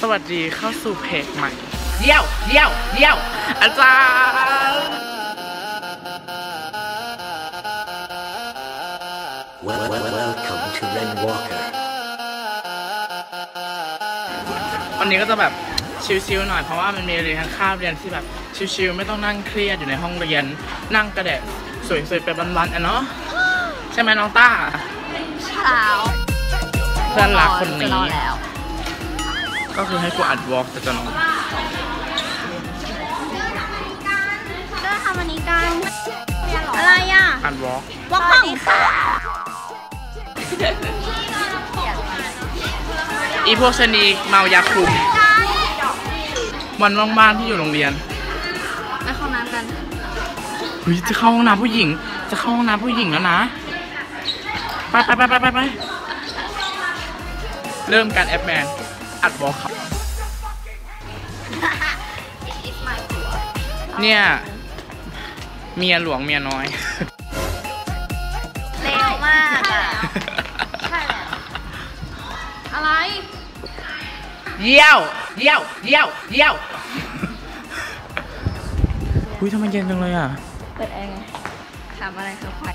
สวัสดีเข้าสู่เพจใหม่เยี่ยวเยี่ยวเยี่ยวอาจารย์ Well, well, welcome to Ren Walker. วันนี้ก็จะแบบชิลๆหน่อยเพราะว่ามันมีเรียนข้าวเรียนที่แบบชิลๆไม่ต้องนั่งเครียดอยู่ในห้องเรียน นั่งกระเดะสวยๆไปวันๆอะเนาะใช่ไหมน้องต้าเช้าเพื่อนรักคนจะนี้นอนแล้ว ก็คือให้กูอัดวอล์กแต่จะนอนก็ทำอันนี้กันอะไรอะอัดวอล์กวอกห้องค่ะอีพวกชะนีเมายาคุมวันว่างๆที่อยู่โรงเรียนไปเข้าน้ำกันเฮ้ยจะเข้าห้องน้ำผู้หญิง จะเข้าห้องน้ำผู้หญิงแล้วนะไปไปไปไปไปไปเริ่มการแอปแมน อัดวอล์กครับเนี่ย เมียหลวงเมียน้อย เร็วมากอะใช่แล้วอะไร เยี่ยว เยี่ยว เยี่ยว เยี่ยวอุ้ยทำไมเย็นจังเลยอะ เปิดแอร์ไงถามอะไรคือควาย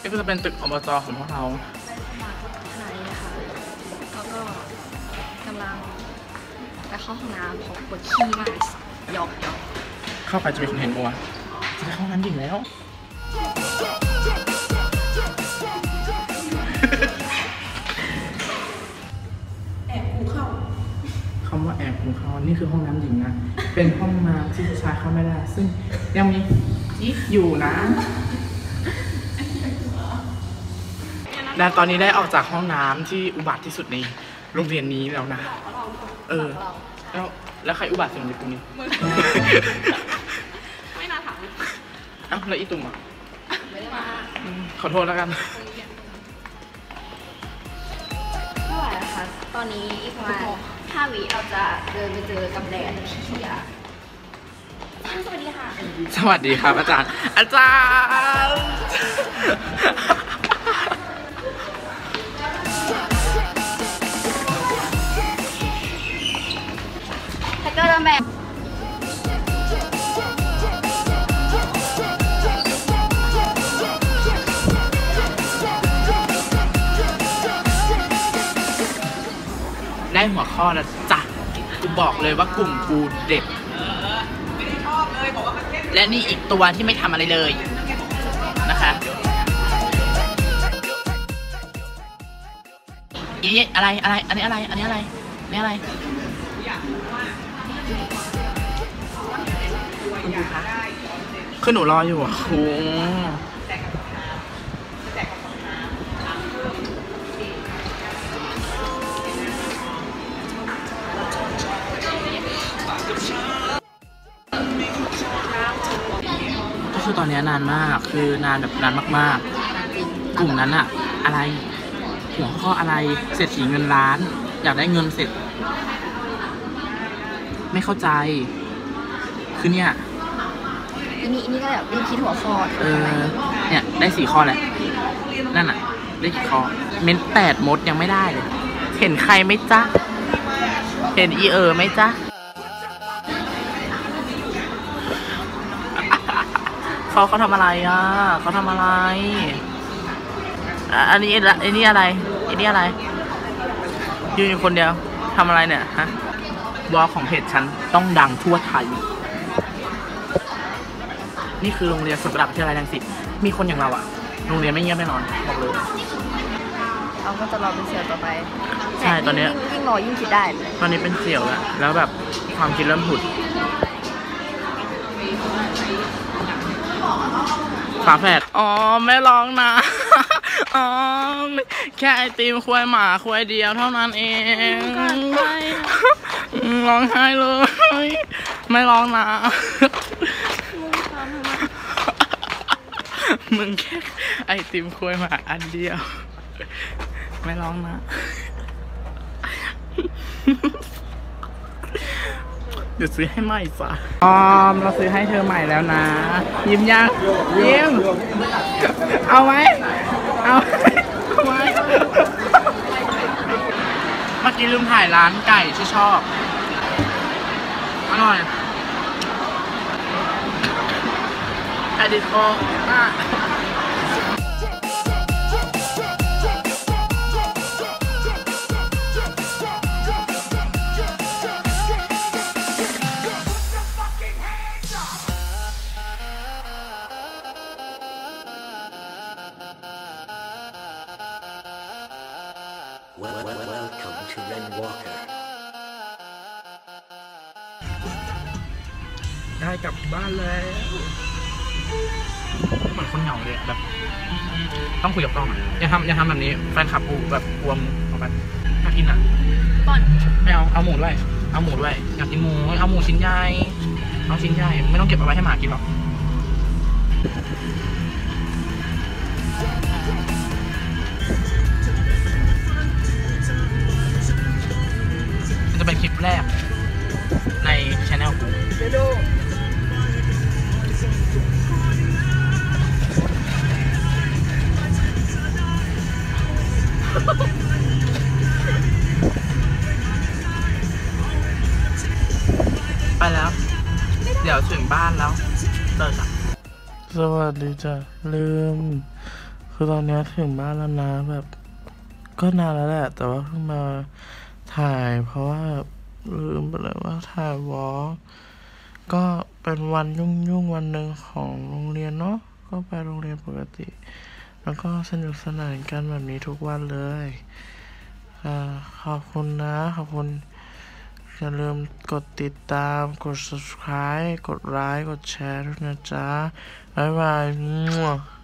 นี่ก็จะเป็นตึกอบจของพวกเรา ไปเข้าห้องน้ำเขาปวดขี้มากหยอกหยอกเข้าไปจะมีคนเห็นปะวะจะไปเข้าห้องน้ำหญิงแล้ว แอบกูเข้าคำว่าแอบกูเข้านี่คือห้องน้ำหญิงนะ เป็นห้องน้ำที่ผู้ชายเข้าไม่ได้ ซึ่งยังมีอีกอยู่นะและตอนนี้ได้ออกจากห้องน้ำที่อุบัติที่สุดใน โรงเรียนนี้แล้วนะ เออ แล้วแล้วใครอุบัติสุดในตรงนี้ไม่น่าถามเอ้าแล้วอีตุ่มอะ ไม่ได้มาอืมขอโทษแล้วกันเท่าไหร่นะคะตอนนี้อีกประมาณห้าวิเราจะเดินไปเจอกับแดดที่เทียสวัสดีค่ะ สวัสดีครับอาจารย์ อาจารย์ แมนได้หัวข้อแล้วจ้ะกูบอกเลยว่ากลุ่มกูเด็ดและนี่อีกตัวที่ไม่ทำอะไรเลยนะคะยี่อะไรอะไร อันนี้อะไร อันนี้อะไร อันนี้อะไร คุณดูคะคือหนูรออยู่อะครูก็คือตอนนี้นานมาก คือนานแบบนานมากๆ กลุ่มนั้นอะอะไรหัวข้ออะไรเศรษฐีเงินล้าน อยากได้เงินเสร็จ ไม่เข้าใจ คือเนี่ย อันนี้อันนี้ก็แบบรีบคิดหัวข้อเออ เนี่ย ได้สี่ข้อแล้วนั่นอะได้กี่ข้อ เม้นแปดมดยังไม่ได้เลย เห็นใครไหมจ๊ะ เห็นอีเออไหมจ๊ะ เขาเขาทำอะไรอะ เขาทำอะไรอะอันนี้ละอันนี้อะไร อันนี้อะไร ยืนอยู่คนเดียวทำอะไรเนี่ยฮะ วอลของเพจฉันต้องดังทั่วไทย นี่คือโรงเรียนสุดระดับวิทยาลัยรังสิตมีคนอย่างเราอะโรงเรียนไม่เงียบแน่นอนบอกเลย เราก็จะรอเป็นเสียวต่อไปใช่ตอนเนี้ย ยิ่งยิ่งรอยิ่งคิดได้เลยตอนนี้เป็นเสี่ยวแล้วแล้วแบบความคิดเริ่มผุดฝาแฝดอ๋อ ไม่ร้องนะ อ๋อ แค่ไอติมควายหมาควายเดียวเท่านั้นเองอืม ร้องไห้เลย ไม่ร้องนะ มึงแค่ไอติมควายมาอันเดียว ไม่ร้องนะ เดี๋ยวซื้อให้ใหม่ฝะออมเราซื้อให้เธอใหม่แล้วนะ ยิ้มยังยิ้ม เอาไหมเอาไหมเมมื่อกี้ลืมถ่ายร้านไก่ที่ชอบ อร่อยไก่ดิบโออะ Well, well, welcome to Ren Walker. ได้กลับบ้านแล้วเหมือนคนเหงาเลยอะแบบ ต้องคุยกับกล้องอะอย่าทำอย่าทำแบบนี้แฟนคลับกูแบบกลัวมึงเอาไปน่ากินอะก่อนไม่เอาเอาหมูด้วยเอาหมูด้วยอยากกินหมูเอาหมูชิ้นใหญ่เอาชิ้นใหญ่ไม่ต้องเก็บเอาไว้ให้หมากินหรอกมันจะเป็นคลิปแรก ไปแล้ว เดี๋ยวถึงบ้านแล้วเลิกอะสวัสดีจ้ะลืม คือตอนนี้ถึงบ้านแล้วนะแบบ ก็นานแล้วแหละ แต่ว่าเพิ่งมาถ่ายเพราะว่าลืมไปเลยว่าถ่ายวอล์กก็เป็นวันยุ่งยุ่งๆวันหนึ่งของโรงเรียนเนาะก็ไปโรงเรียนปกติ แล้วก็สนุกสนานกันแบบนี้ทุกวันเลยอขอบคุณนะ ขอบคุณ อย่าลืมกดติดตาม กด subscribe กดไลค์ กดแชร์ด้วยนะจ๊ะ บ๊ายบาย